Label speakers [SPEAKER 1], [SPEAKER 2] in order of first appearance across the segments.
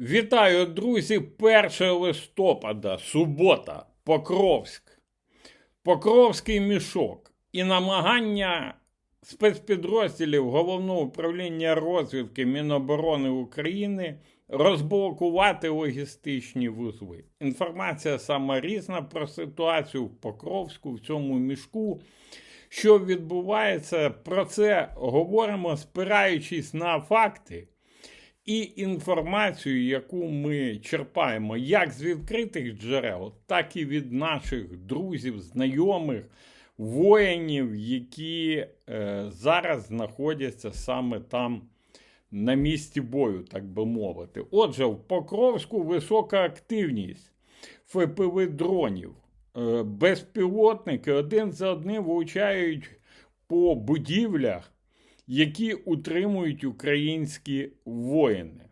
[SPEAKER 1] Вітаю, друзі! 1 листопада, субота, Покровськ. Покровський мішок і намагання спецпідрозділів Головного управління розвідки Міноборони України розблокувати логістичні вузли. Інформація сама різна про ситуацію в Покровську, в цьому мішку. Що відбувається, про це говоримо, спираючись на факти і інформацію, яку ми черпаємо як з відкритих джерел, так і від наших друзів, знайомих, воїнів, які е, зараз знаходяться саме там на місці бою, так би мовити. Отже, в Покровську висока активність ФПВ дронів. Е, безпілотники один за одним влучають по будівлях які утримують українські воїни.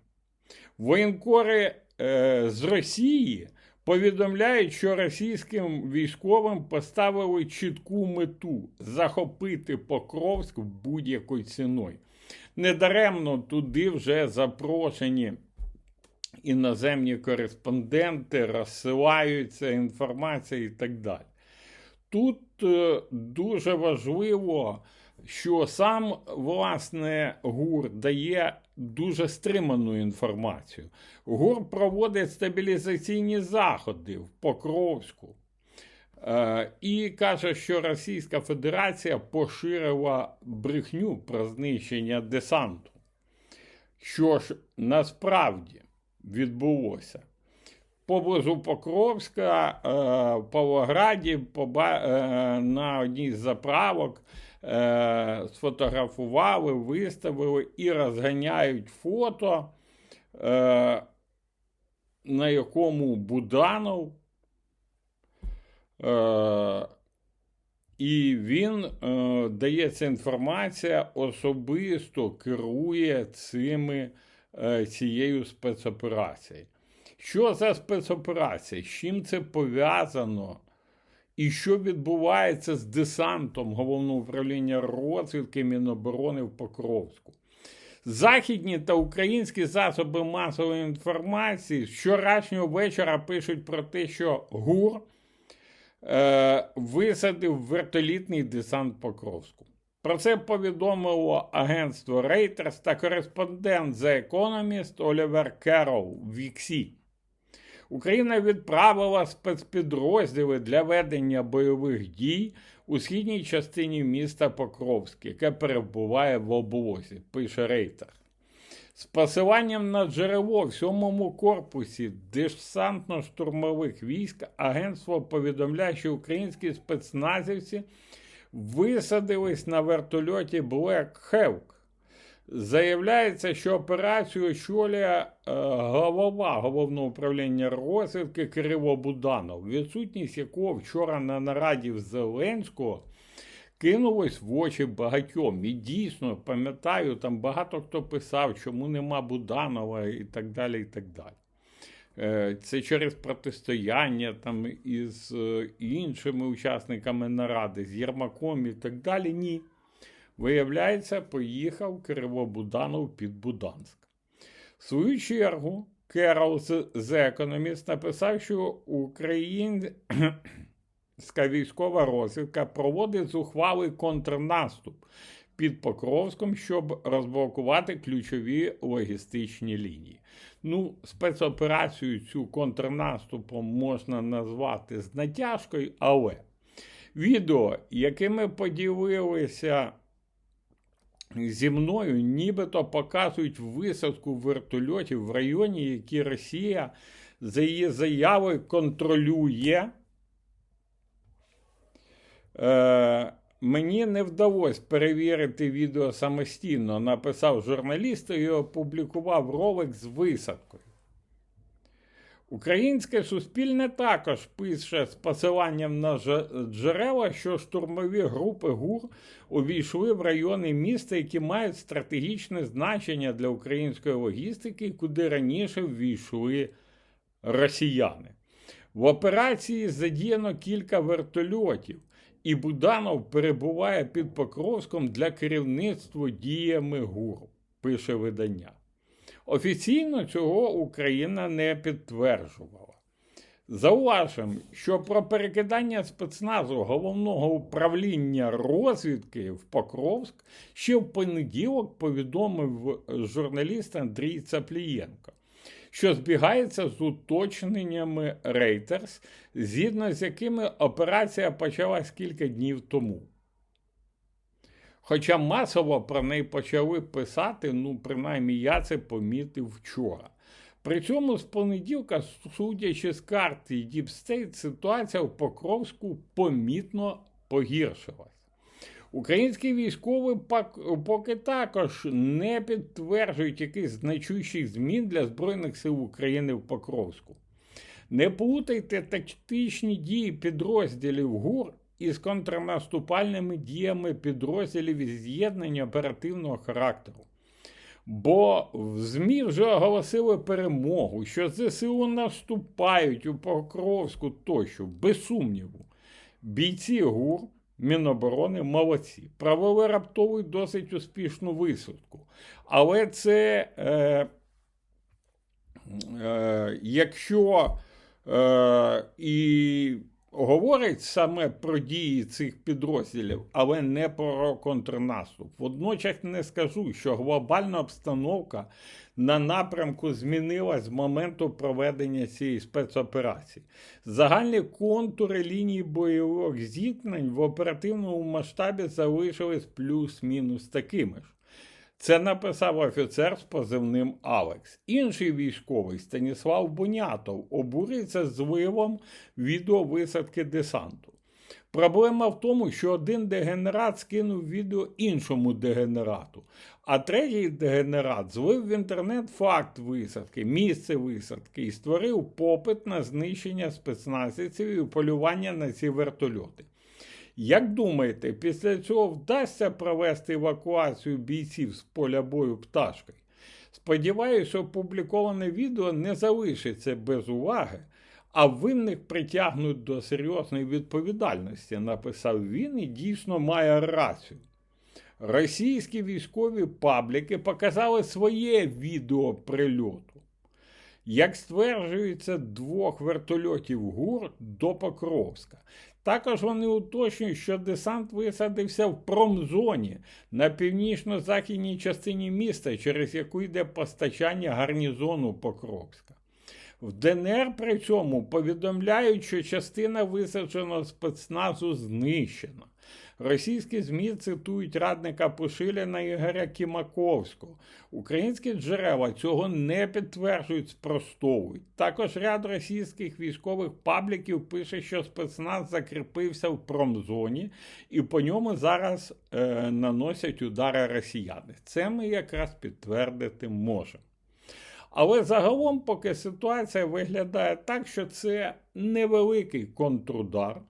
[SPEAKER 1] Воєнкори е, з Росії повідомляють, що російським військовим поставили чітку мету захопити Покровськ будь-якою ціною. Недаремно туди вже запрошені іноземні кореспонденти, розсилаються інформація і так далі. Тут е, дуже важливо що сам власне ГУР дає дуже стриману інформацію. ГУР проводить стабілізаційні заходи в Покровську е, і каже, що Російська Федерація поширила брехню про знищення десанту. Що ж насправді відбулося? Поблизу Покровська е, в Павлограді е, на одній з заправок е, сфотографували, виставили і розганяють фото, е, на якому Буданов. Е, і він е, дається інформація, особисто керує цими, е, цією спецоперацією. Що за спецоперація? З чим це пов'язано? І що відбувається з десантом головного управління розвідки Міноборони в Покровську? Західні та українські засоби масової інформації вчорашнього вечора пишуть про те, що ГУР е, висадив вертолітний десант Покровську. Про це повідомило агентство Reuters та кореспондент The Economist Олівер Керол в Віксі. Україна відправила спецпідрозділи для ведення бойових дій у східній частині міста Покровськ, яке перебуває в облозі, пише Рейтер. З посиланням на джерело в сьомому корпусі десантно-штурмових військ агентство повідомляє, що українські спецназівці висадились на вертольоті Black Hawk Заявляється, що операцію очолює е, голова головного управління розвідки Кирило Буданов, відсутність якого вчора на нараді в Зеленського кинулось в очі багатьом. І дійсно, пам'ятаю, там багато хто писав, чому нема Буданова і так далі. і так далі. Е, це через протистояння там із е, іншими учасниками наради, з Єрмаком і так далі. Ні. Виявляється, поїхав Кирило Буданов під Буданск. В свою чергу, Керол з економіст написав, що українська військова розвідка проводить зухвалий контрнаступ під Покровськом, щоб розблокувати ключові логістичні лінії. Ну, спецоперацію цю контрнаступом можна назвати з натяжкою, але відео, якими поділилися зі мною нібито показують висадку вертольотів в районі, які Росія за її заявою контролює. Е, Мені не вдалося перевірити відео самостійно. Написав журналіст і опублікував ролик з висадкою. Українське суспільне також пише з посиланням на джерела, що штурмові групи ГУР увійшли в райони міста, які мають стратегічне значення для української логістики, куди раніше ввійшли росіяни. В операції задіяно кілька вертольотів, і Буданов перебуває під Покровськом для керівництва діями ГУР, пише видання. Офіційно цього Україна не підтверджувала. Зауважимо, що про перекидання спецназу головного управління розвідки в Покровськ ще в понеділок повідомив журналіст Андрій Цаплієнко, що збігається з уточненнями Reuters, згідно з якими операція почалась кілька днів тому. Хоча масово про неї почали писати, ну, принаймні я це помітив вчора. При цьому з понеділка, судячи з карти State, ситуація в Покровську помітно погіршилась. Українські військові поки також не підтверджують якихось значущих змін для Збройних сил України в Покровську. Не плутайте тактичні дії підрозділів ГУР із контрнаступальними діями підрозділів із з'єднання оперативного характеру. Бо в ЗМІ вже оголосили перемогу, що ЗСУ наступають у Покровську тощо, без сумніву. Бійці ГУР Міноборони молодці. Провели раптову і досить успішну висадку. Але це, е, е, якщо е, і говорить саме про дії цих підрозділів, але не про контрнаступ. Водночас не скажу, що глобальна обстановка на напрямку змінилась з моменту проведення цієї спецоперації. Загальні контури лінії бойових зіткнень в оперативному масштабі залишились плюс-мінус такими ж. Це написав офіцер з позивним Алекс. Інший військовий Станіслав Бунятов обурюється зливом відеовисадки десанту. Проблема в тому, що один дегенерат скинув відео іншому дегенерату, а третій дегенерат злив в інтернет факт висадки, місце висадки і створив попит на знищення спецназівців і полювання на ці вертольоти. Як думаєте, після цього вдасться провести евакуацію бійців з поля бою пташкою? Сподіваюся, опубліковане відео не залишиться без уваги, а винних притягнуть до серйозної відповідальності, написав він і дійсно має рацію. Російські військові пабліки показали своє відео прильоту. Як стверджується, двох вертольотів ГУР до Покровська. Також вони уточнюють, що десант висадився в промзоні на північно-західній частині міста, через яку йде постачання гарнізону Покровська. В ДНР при цьому повідомляють, що частина висадженого спецназу знищена. Російські ЗМІ цитують радника Пушиліна Ігоря Кімаковського. Українські джерела цього не підтверджують, спростовують. Також ряд російських військових пабліків пише, що спецназ закріпився в промзоні, і по ньому зараз е, наносять удари росіяни. Це ми якраз підтвердити можемо. Але загалом, поки ситуація виглядає так, що це невеликий контрудар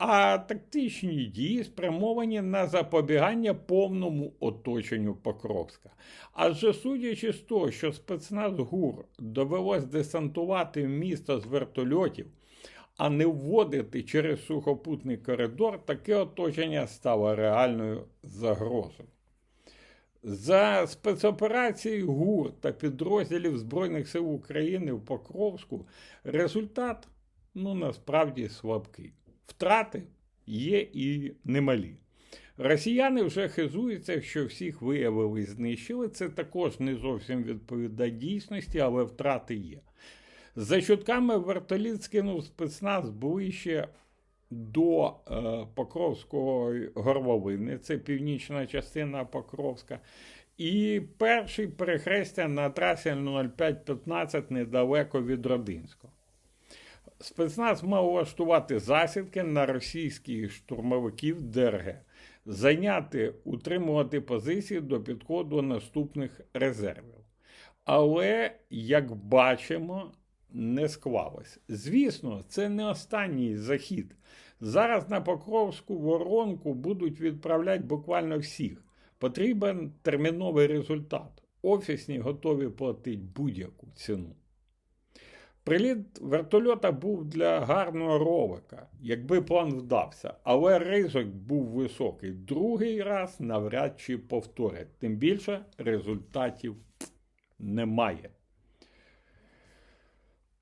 [SPEAKER 1] а тактичні дії спрямовані на запобігання повному оточенню Покровська. Адже судячи з того, що спецназ ГУР довелось десантувати місто з вертольотів, а не вводити через сухопутний коридор, таке оточення стало реальною загрозою. За спецоперацією ГУР та підрозділів Збройних сил України в Покровську результат ну насправді слабкий. Втрати є і немалі. Росіяни вже хизуються, що всіх виявили і знищили. Це також не зовсім відповідає дійсності, але втрати є. За чутками вертоліт скинув спецназ ближче до е, Покровського горловини, це північна частина Покровська. І перший перехрестя на трасі 0515 недалеко від Родинського. Спецназ мав влаштувати засідки на російських штурмовиків ДРГ, зайняти, утримувати позиції до підходу наступних резервів. Але, як бачимо, не склалось. Звісно, це не останній захід. Зараз на Покровську воронку будуть відправляти буквально всіх. Потрібен терміновий результат. Офісні готові платити будь-яку ціну. Приліт вертольота був для гарного ролика, якби план вдався, але ризик був високий. Другий раз навряд чи повторять, тим більше результатів немає.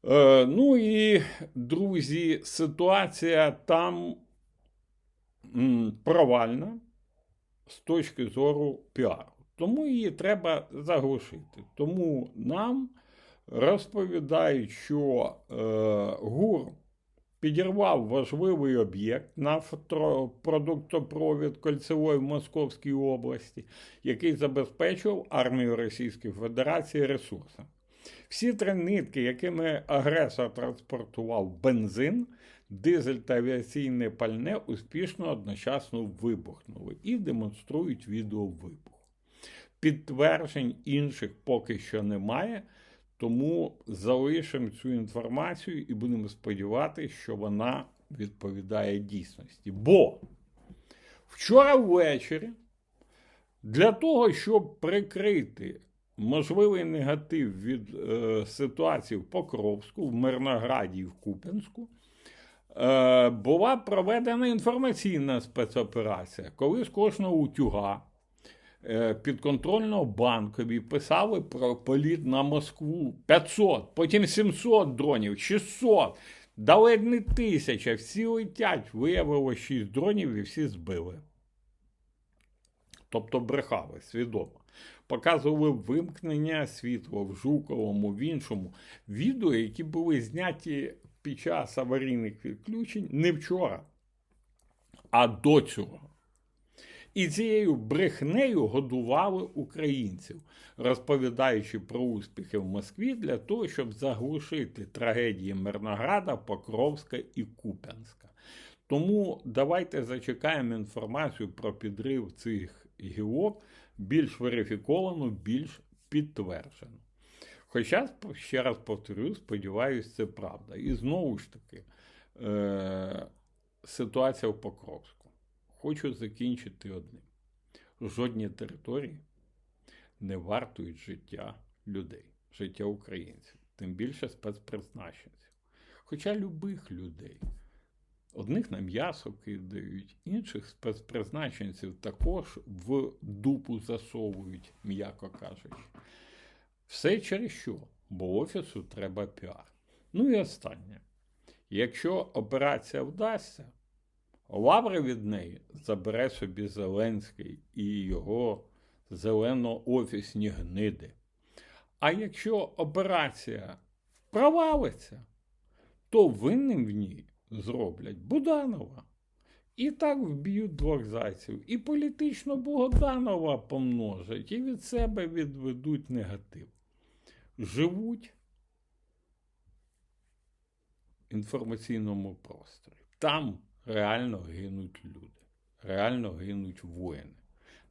[SPEAKER 1] Е, ну і, друзі, ситуація там провальна з точки зору піару. Тому її треба заглушити. Тому нам розповідають, що е, ГУР підірвав важливий об'єкт нафтопродуктопровід кольцевої в Московській області, який забезпечував армію Російської Федерації ресурсами. Всі три нитки, якими агресор транспортував бензин, дизель та авіаційне пальне, успішно одночасно вибухнули і демонструють відео вибуху. Підтверджень інших поки що немає, тому залишимо цю інформацію і будемо сподіватися, що вона відповідає дійсності. Бо вчора ввечері для того, щоб прикрити можливий негатив від е, ситуації в Покровську, в Мирнограді і в Куп'янську, е, була проведена інформаційна спецоперація, коли з кожного утюга підконтрольного банкові писали про політ на Москву 500, потім 700 дронів, 600, да не тисяча, всі летять. Виявилося 6 дронів і всі збили. Тобто брехали свідомо. Показували вимкнення світла в Жуковому, в іншому відео, які були зняті під час аварійних відключень не вчора, а до цього. І цією брехнею годували українців, розповідаючи про успіхи в Москві для того, щоб заглушити трагедії Мирнограда, Покровська і Куп'янська. Тому давайте зачекаємо інформацію про підрив цих гілок більш верифіковану, більш підтверджену. Хоча, ще раз повторю, сподіваюся, це правда. І знову ж таки, е- ситуація в Покровську. Хочу закінчити одним: жодні території не вартують життя людей, життя українців, тим більше спецпризначенців. Хоча любих людей. Одних на м'ясо кидають, інших спецпризначенців також в дупу засовують, м'яко кажучи. Все через що? Бо офісу треба піар. Ну і останнє. Якщо операція вдасться, лаври від неї забере собі Зеленський і його зелено-офісні гниди. А якщо операція провалиться, то винним в ній зроблять Буданова. І так вб'ють двох зайців. І політично Богданова помножать, і від себе відведуть негатив. Живуть в інформаційному просторі. Там реально гинуть люди, реально гинуть воїни,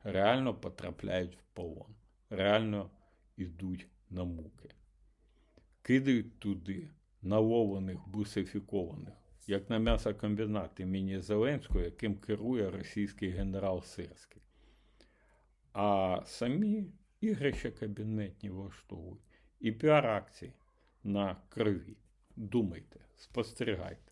[SPEAKER 1] реально потрапляють в полон, реально йдуть на муки. Кидають туди наловлених, бусифікованих як на м'ясокомбінат імені Зеленського, яким керує російський генерал Сирський. А самі ігрища кабінетні влаштовують і піар-акції на крові. Думайте, спостерігайте,